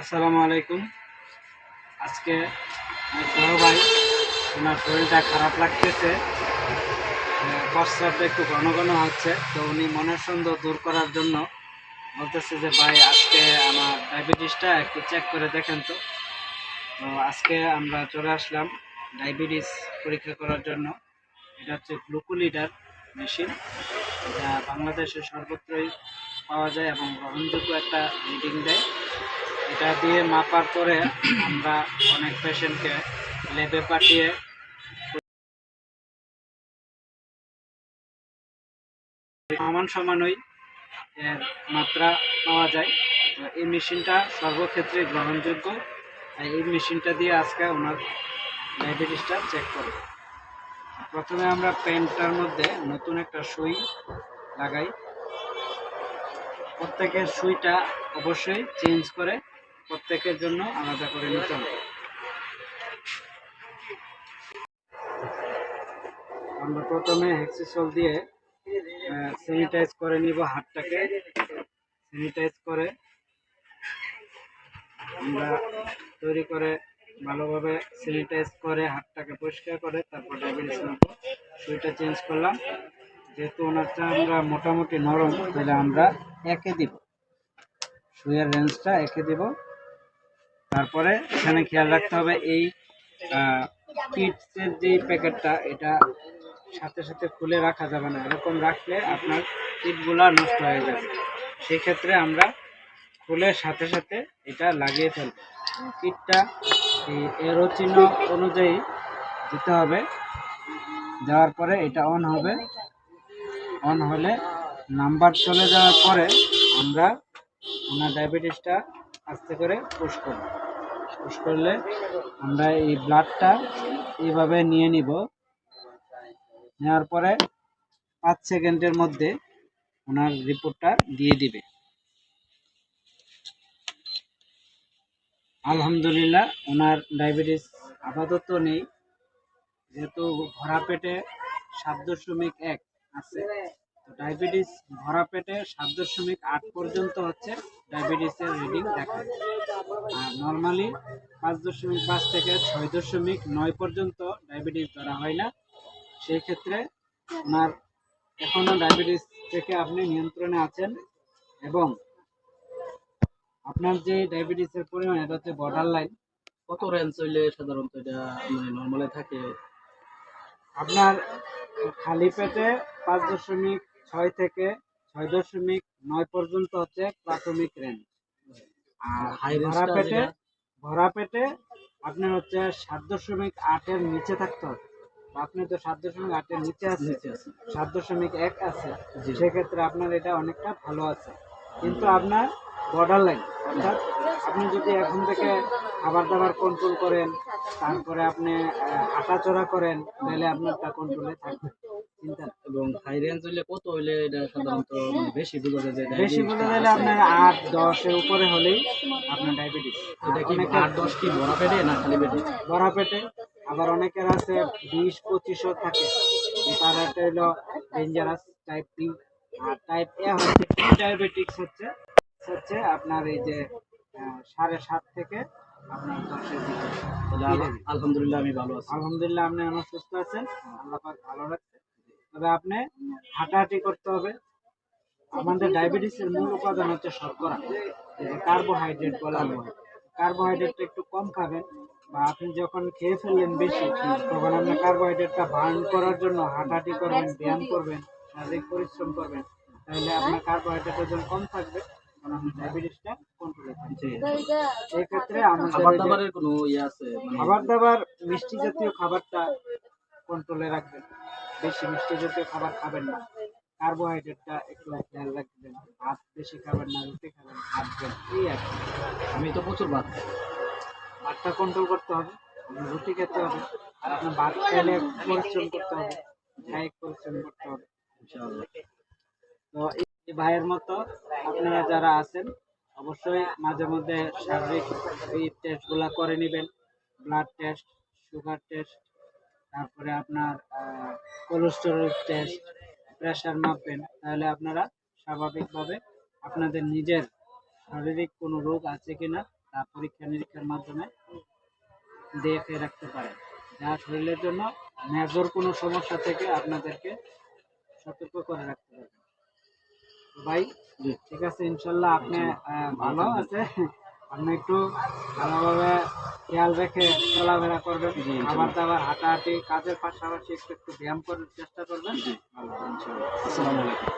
আসসালামু আলাইকুম। আজকে বড় ভাই, ওনার শরীরটা খারাপ লাগতেছে। প্রস্রাবটা একটু ঘন ঘন হচ্ছে। তো উনি মনের সন্দেহ দূর করার জন্য বলতেছে যে, ভাই, আজকে আমার ডায়াবেটিসটা একটু চেক করে দেখেন তো। তো আজকে আমরা চলে আসলাম ডায়াবেটিস পরীক্ষা করার জন্য। এটা হচ্ছে গ্লুকোলিডার মেশিন। যা বাংলাদেশে সর্বত্রই পাওয়া যায় এবং গ্রহণযোগ্য একটা রিডিং দেয়। এটা দিয়ে মাপার পরে আমরা অনেক পেশেন্টকে ল্যাবে পাঠিয়ে সমান সমানই এর মাত্রা পাওয়া যায়। তো এই মেশিনটা সর্বক্ষেত্রে গ্রহণযোগ্য। তাই এই মেশিনটা দিয়ে আজকে ওনার ডায়াবেটিসটা চেক করব। প্রথমে আমরা পেনটার মধ্যে নতুন একটা সুই লাগাই। প্রত্যেকের সুইটা অবশ্যই চেঞ্জ করে প্রত্যেকের জন্য আলাদা করে নিতে হবে। আমরা প্রথমে হেক্সিসল দিয়ে স্যানিটাইজ করে নিব হাতটাকে। স্যানিটাইজ করে আমরা তৈরি করে ভালোভাবে স্যানিটাইজ করে হাতটাকে পরিষ্কার করে তারপর ডায়াবেটিস সুইটা চেঞ্জ করলাম। যেহেতু ওনারটা আমরা মোটামুটি নরম, তাহলে আমরা একে দিব। সুইয়ের রেঞ্জটা একে দিব। তারপরে এখানে খেয়াল রাখতে হবে, এই কিটসের যে প্যাকেটটা, এটা সাথে সাথে খুলে রাখা যাবে না। এরকম রাখলে আপনার কিটগুলা নষ্ট হয়ে যাবে। সেই ক্ষেত্রে আমরা খুলে সাথে সাথে এটা লাগিয়ে ফেলব। কিটটা এরো চিহ্ন অনুযায়ী দিতে হবে। দেওয়ার পরে এটা অন হবে। অন হলে নাম্বার চলে যাওয়ার পরে আমরা ওনার ডায়াবেটিসটা আস্তে করে পুশ করব। পুশ করলে আমরা এই ব্লাডটা এইভাবে নিয়ে নিব। নেওয়ার পরে পাঁচ সেকেন্ডের মধ্যে ওনার রিপোর্টটা দিয়ে দিবে। আলহামদুলিল্লাহ, ওনার ডায়াবেটিস আপাতত নেই। যেহেতু ভরা পেটে সাত দশমিক এক আছে। তো ডায়াবেটিস ভরা পেটে সাত দশমিক আট পর্যন্ত হচ্ছে ডায়াবেটিসের রিডিং দেখায় আর নর্মালি পাঁচ দশমিক পাঁচ থেকে ছয় দশমিক নয় পর্যন্ত ডায়াবেটিস ধরা হয় না। সেই ক্ষেত্রে ওনার এখনও ডায়াবেটিস থেকে আপনি নিয়ন্ত্রণে আছেন এবং আপনার যে ডায়াবেটিসের পরিমাণ এটা হচ্ছে বর্ডার লাইন কত রেঞ্জ হইলে সাধারণত এটা মানে নর্মালে থাকে? আপনার খালি পেটে পাঁচ দশমিক ছয় থেকে ছয় দশমিক নয় পর্যন্ত হচ্ছে প্রাথমিক রেঞ্জ আর হাই ভরা পেটে ভরা পেটে আপনার হচ্ছে সাত দশমিক আটের নিচে থাকতে হবে। আপনি তো সাত দশমিক আটের নিচে আছে সাত দশমিক এক আছে সেক্ষেত্রে আপনার এটা অনেকটা ভালো আছে। কিন্তু আপনার বর্ডার লাইন অর্থাৎ আপনি যদি এখন থেকে খাবার দাবার কন্ট্রোল করেন তারপরে আপনি হাঁটাচড়া করেন তাহলে আপনারটা কন্ট্রোলে থাকবে। এবং হাই রেঞ্জ হইলে কত হইলে এটা সাধারণত মানে বেশি বোঝা যায়। আপনার আট দশের উপরে হলেই আপনার ডায়াবেটিস এটা কি আট দশ কি ভরা পেটে না খালি পেটে? বড়া পেটে। আবার অনেকের আছে বিশ পঁচিশও থাকে। তার একটা হলো ডেঞ্জারাস টাইপ বি আর টাইপ এ হচ্ছে ডায়াবেটিক্স হচ্ছে হচ্ছে আপনার এই যে সাড়ে সাত থেকে আপনার দশের দিকে। আলহামদুলিল্লাহ আমি ভালো আছি। আলহামদুলিল্লাহ আপনি এখন সুস্থ আছেন। আল্লাহ ভালো রাখছে। তবে আপনি হাঁটাহাঁটি করতে হবে। আমাদের ডায়াবেটিসের মূল উপাদান হচ্ছে শর্করা কার্বোহাইড্রেট বলা হয় কার্বোহাইড্রেটটা একটু কম খাবেন বা আপনি যখন খেয়ে ফেললেন বেশি তখন আপনি কার্বোহাইড্রেটটা বার্ন করার জন্য হাঁটাহাঁটি করবেন ব্যায়াম করবেন শারীরিক পরিশ্রম করবেন তাহলে আপনার কার্বোহাইড্রেট ওজন কম থাকবে তখন ডায়াবেটিসটা কন্ট্রোলে থাকবে জি। ক্ষেত্রে আমাদের খাবার দাবারের কোনো ইয়ে মানে খাবার দাবার মিষ্টি জাতীয় খাবারটা কন্ট্রোলে রাখবেন। বেশি মিষ্টি জাতীয় খাবার খাবেন না কার্বোহাইড্রেটটা একটু খেয়াল রাখবেন, ভাত বেশি খাবেন না, রুটি খাবেন, ভাত খাবেন এই আর। আমি তো প্রচুর ভাত। ভাতটা কন্ট্রোল করতে হবে রুটি খেতে হবে, আর আপনার ভাত খেলে পরিশ্রম করতে হবে কায়িক পরিশ্রম করতে হবে তো এই ভাইয়ের মতো আপনারা যারা আছেন, অবশ্যই মাঝে মধ্যে শারীরিক এই টেস্টগুলো করে নেবেন ব্লাড টেস্ট সুগার টেস্ট তারপরে আপনার কোলেস্টেরল টেস্ট প্রেশার মাপবেন তাহলে আপনারা স্বাভাবিকভাবে আপনাদের নিজের শারীরিক কোনো রোগ আছে কিনা তা পরীক্ষা নিরীক্ষার মাধ্যমে দেখে রাখতে পারেন। যা শরীরের জন্য মেজর কোনো সমস্যা থেকে আপনাদেরকে সতর্ক করে রাখতে পারবেন ভাই ঠিক আছে ইনশাল্লাহ আপনি ভালো আছে। আপনি একটু ভালোভাবে খেয়াল রেখে চলাফেরা করবেন। খাবার দাবার হাঁটাহাঁটি কাজের পাশাপাশি একটু একটু ব্যায়াম করার চেষ্টা করবেন জি। আসসালামু আলাইকুম